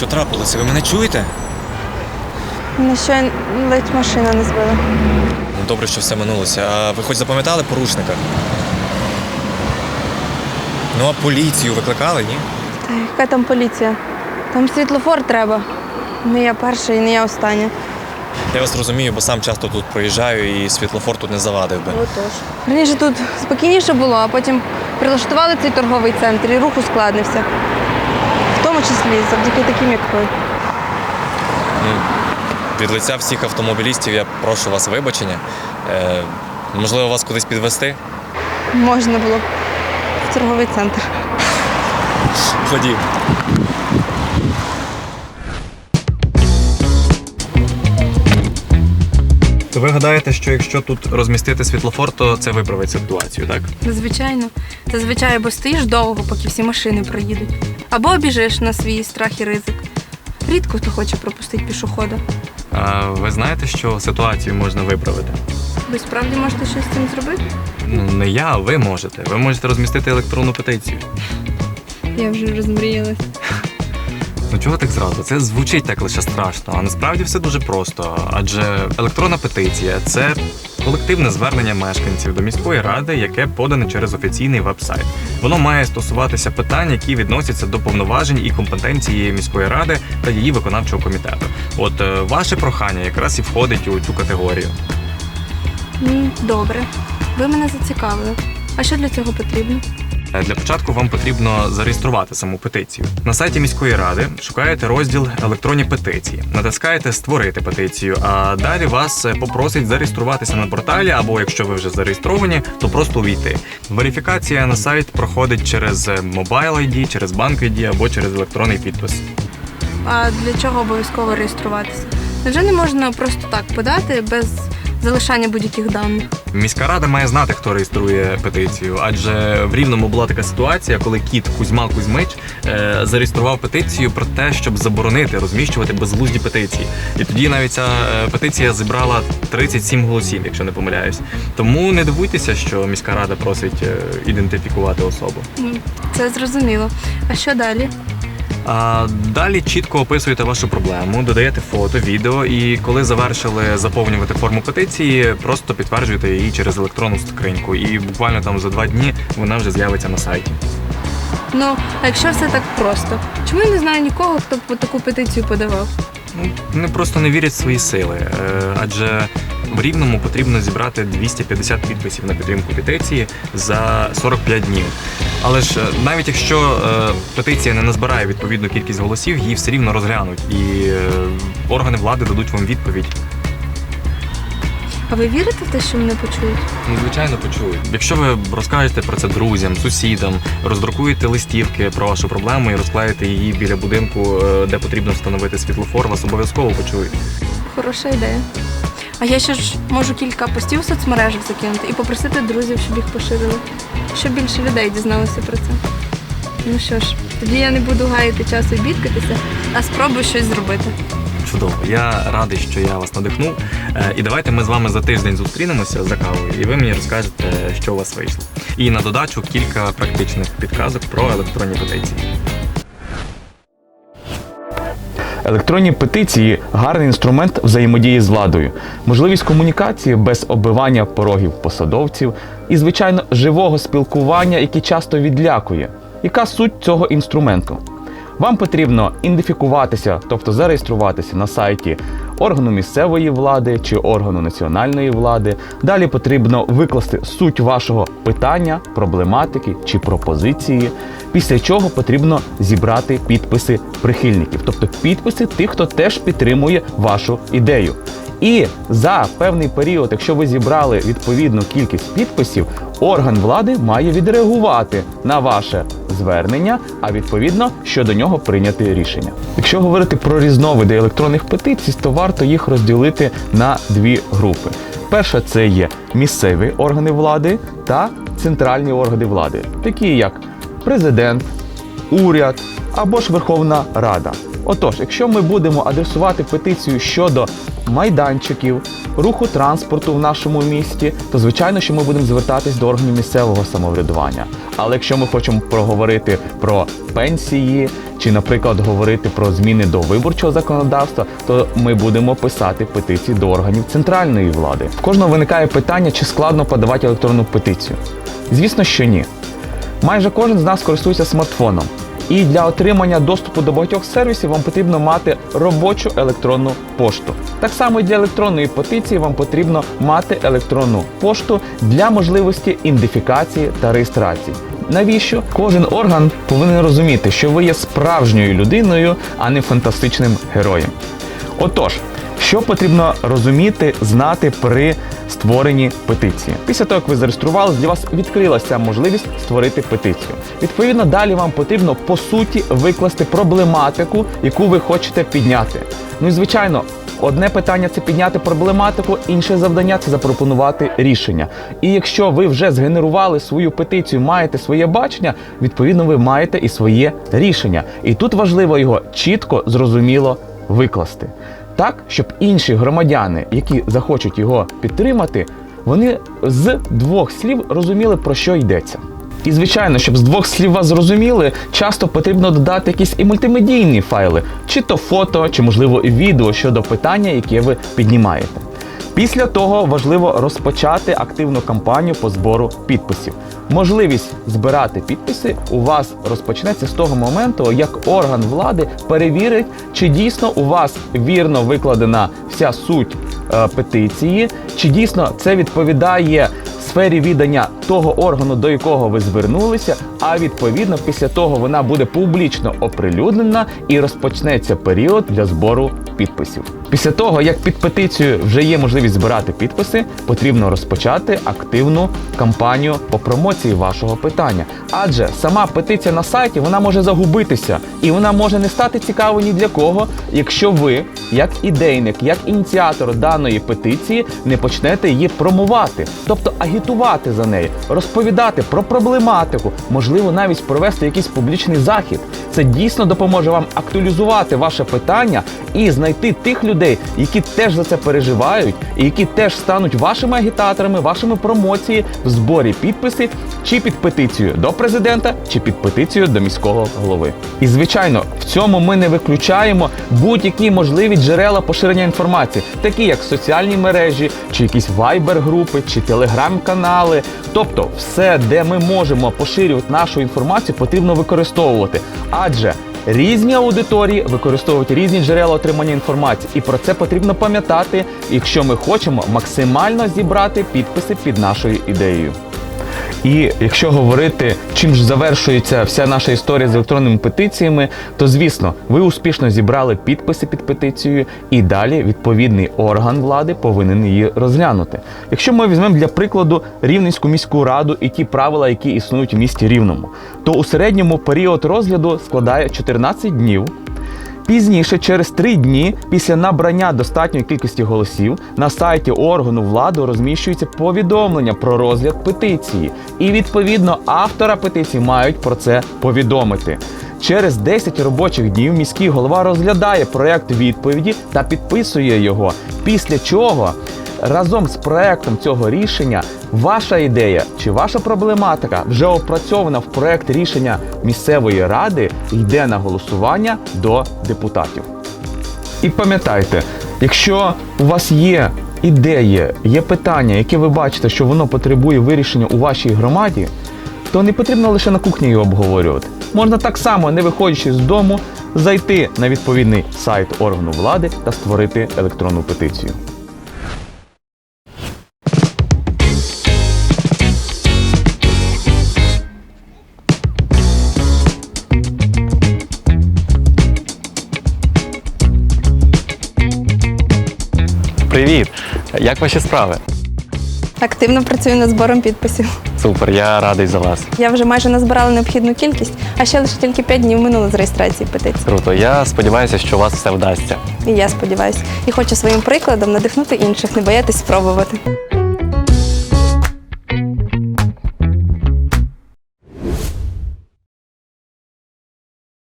Що трапилося? Ви мене чуєте? На що ледь машина не збила. Ну, добре, що все минулося. А ви хоч запам'ятали порушника? Ну, а поліцію викликали, ні? Та яка там поліція? Там світлофор треба. Не я перша і не я остання. Я вас розумію, бо сам часто тут проїжджаю і світлофор тут не завадив би. Отож. Раніше тут спокійніше було, а потім прилаштували цей торговий центр і рух ускладнився. В тому числі завдяки таким, як ви. Ну, від лиця всіх автомобілістів я прошу вас вибачення. Е, можливо, вас кудись підвести? Можна було б в торговий центр. Ходім. То ви гадаєте, що якщо тут розмістити світлофор, то це виправить ситуацію, так? Звичайно. Зазвичай або стоїш довго, поки всі машини проїдуть, або біжиш на свій страх і ризик. Рідко хто хоче пропустити пішохода. А ви знаєте, що ситуацію можна виправити? Ви справді можете щось з цим зробити? Ну, не я, а ви можете. Ви можете розмістити електронну петицію. Я вже розмріялась. Ну чого так зразу? Це звучить так лише страшно, а насправді все дуже просто. Адже електронна петиція це колективне звернення мешканців до міської ради, яке подане через офіційний веб-сайт. Воно має стосуватися питань, які відносяться до повноважень і компетенції міської ради та її виконавчого комітету. От е, ваше прохання якраз і входить у цю категорію. Добре. Ви мене зацікавили. А що для цього потрібно? Е, Для початку вам потрібно зареєструвати саму петицію. На сайті міської ради шукаєте розділ електронні петиції, натискаєте Створити петицію, а далі вас е, попросить зареєструватися на порталі, або якщо ви вже зареєстровані, то просто увійти. Верифікація на сайт проходить через е, Mobile ID, через Bank ID або через електронний підпис. А для чого обов'язково реєструватися? Невже не можна просто так подати без залишання будь-яких даних? Міська рада має знати, хто реєструє петицію, адже в рівному була така ситуація, коли кіт Кузьма Кузьмич е, зареєстрував петицію про те, щоб заборонити розміщувати безглузді петиції. І тоді навіть ця е, петиція зібрала 37 голосів, якщо не помиляюсь. Тому не дивуйтеся, що міська рада просить е, ідентифікувати особу. Це зрозуміло. А що далі? А далі чітко описуєте вашу проблему, додаєте фото, відео, і коли завершили заповнювати форму петиції, просто підтверджуєте її через електронну скриньку. І буквально там за два дні вона вже з'явиться на сайті. Ну, а якщо все так просто, чому я не знаю нікого, хто б таку петицію подавав? Ну, вони просто не вірять в свої сили, е, адже в рівному потрібно зібрати 250 підписів на підтримку петиції за 45 днів. Але ж е, навіть якщо е, петиція не назбирає відповідну кількість голосів, її все рівно розглянуть, і е, органи влади дадуть вам відповідь. А ви вірите в те, що мене почують? Ну, звичайно, почують. Якщо ви розкажете про це друзям, сусідам, роздрукуєте листівки про вашу проблему і розклеїте її біля будинку, де потрібно встановити світлофор, вас обов'язково почують. Хороша ідея. А я ще ж можу кілька постів в соцмережах закинути і попросити друзів, щоб їх поширили, щоб більше людей дізналося про це. Ну що ж, тоді я не буду гаяти часу і бідкатися, а спробую щось зробити. Чудово, я радий, що я вас надихнув. Е, І давайте ми з вами за тиждень зустрінемося за кавою, і ви мені розкажете, що у вас вийшло. І на додачу кілька практичних підказок про електронні петиції. Електронні петиції гарний інструмент взаємодії з владою, можливість комунікації без оббивання порогів посадовців і, звичайно, живого спілкування, яке часто відлякує. Яка суть цього інструменту? Вам потрібно ідентифікуватися, тобто зареєструватися на сайті органу місцевої влади чи органу національної влади. Далі потрібно викласти суть вашого питання, проблематики чи пропозиції. Після чого потрібно зібрати підписи прихильників, тобто підписи тих, хто теж підтримує вашу ідею. І за певний період, якщо ви зібрали відповідну кількість підписів, орган влади має відреагувати на ваше звернення, а відповідно щодо нього прийняти рішення. Якщо говорити про різновиди електронних петицій, то варто їх розділити на дві групи. Перша це є місцеві органи влади та центральні органи влади, такі як президент, уряд або ж Верховна Рада. Отож, якщо ми будемо адресувати петицію щодо майданчиків, руху транспорту в нашому місті, то звичайно, що ми будемо звертатись до органів місцевого самоврядування. Але якщо ми хочемо проговорити про пенсії чи, наприклад, говорити про зміни до виборчого законодавства, то ми будемо писати петиції до органів центральної влади. В кожного виникає питання, чи складно подавати електронну петицію. Звісно, що ні. Майже кожен з нас користується смартфоном. І для отримання доступу до багатьох сервісів вам потрібно мати робочу електронну пошту. Так само і для електронної петиції вам потрібно мати електронну пошту для можливості ідентифікації та реєстрації. Навіщо? Кожен орган повинен розуміти, що ви є справжньою людиною, а не фантастичним героєм. Отож, що потрібно розуміти, знати при створенні петиції? Після того, як ви зареєструвалися, для вас відкрилася можливість створити петицію. Відповідно, далі вам потрібно по суті викласти проблематику, яку ви хочете підняти. Ну і звичайно. Одне питання це підняти проблематику, інше завдання це запропонувати рішення. І якщо ви вже згенерували свою петицію, маєте своє бачення, відповідно ви маєте і своє рішення. І тут важливо його чітко, зрозуміло викласти. Так, щоб інші громадяни, які захочуть його підтримати, вони з двох слів розуміли, про що йдеться. І звичайно, щоб з двох слів вас зрозуміли, часто потрібно додати якісь і мультимедійні файли, чи то фото, чи можливо і відео щодо питання, яке ви піднімаєте. Після того важливо розпочати активну кампанію по збору підписів. Можливість збирати підписи у вас розпочнеться з того моменту, як орган влади перевірить, чи дійсно у вас вірно викладена вся суть е, петиції, чи дійсно це відповідає сфері відання того органу, до якого ви звернулися, а відповідно після того вона буде публічно оприлюднена і розпочнеться період для збору підписів. Після того, як під петицією вже є можливість збирати підписи, потрібно розпочати активну кампанію по промоції вашого питання. Адже сама петиція на сайті вона може загубитися і вона може не стати цікавою ні для кого, якщо ви, як ідейник, як ініціатор даної петиції, не почнете її промувати, тобто агітувати за неї, розповідати про проблематику, можливо, навіть провести якийсь публічний захід. Це дійсно допоможе вам актуалізувати ваше питання і знайти тих людей, які теж за це переживають, і які теж стануть вашими агітаторами, вашими промоції в зборі підписів чи під петицію до президента, чи під петицію до міського голови. І звичайно, в цьому ми не виключаємо будь-які можливі джерела поширення інформації, такі як соціальні мережі, чи якісь вайбер-групи, чи телеграм-канали. Тобто, все, де ми можемо поширювати нашу інформацію, потрібно використовувати. Адже Різні аудиторії використовують різні джерела отримання інформації, і про це потрібно пам'ятати, якщо ми хочемо максимально зібрати підписи під нашою ідеєю. І якщо говорити, чим ж завершується вся наша історія з електронними петиціями, то звісно, ви успішно зібрали підписи під петицією, і далі відповідний орган влади повинен її розглянути. Якщо ми візьмемо для прикладу Рівненську міську раду і ті правила, які існують в місті Рівному, то у середньому період розгляду складає 14 днів. Пізніше, через три дні після набрання достатньої кількості голосів, на сайті органу влади розміщується повідомлення про розгляд петиції, і відповідно автора петиції мають про це повідомити. Через 10 робочих днів міський голова розглядає проект відповіді та підписує його. Після чого разом з проектом цього рішення ваша ідея чи ваша проблематика вже опрацьована в проект рішення місцевої ради йде на голосування до депутатів. І пам'ятайте, якщо у вас є ідеї, є питання, яке ви бачите, що воно потребує вирішення у вашій громаді, то не потрібно лише на кухні його обговорювати. Можна так само, не виходячи з дому, зайти на відповідний сайт органу влади та створити електронну петицію. Привіт! Як ваші справи? Активно працюю над збором підписів. Супер, я радий за вас. Я вже майже назбирала необхідну кількість, а ще лише тільки 5 днів минуло з реєстрації петиції. Круто. Я сподіваюся, що у вас все вдасться. І я сподіваюся, і хочу своїм прикладом надихнути інших, не боятись спробувати.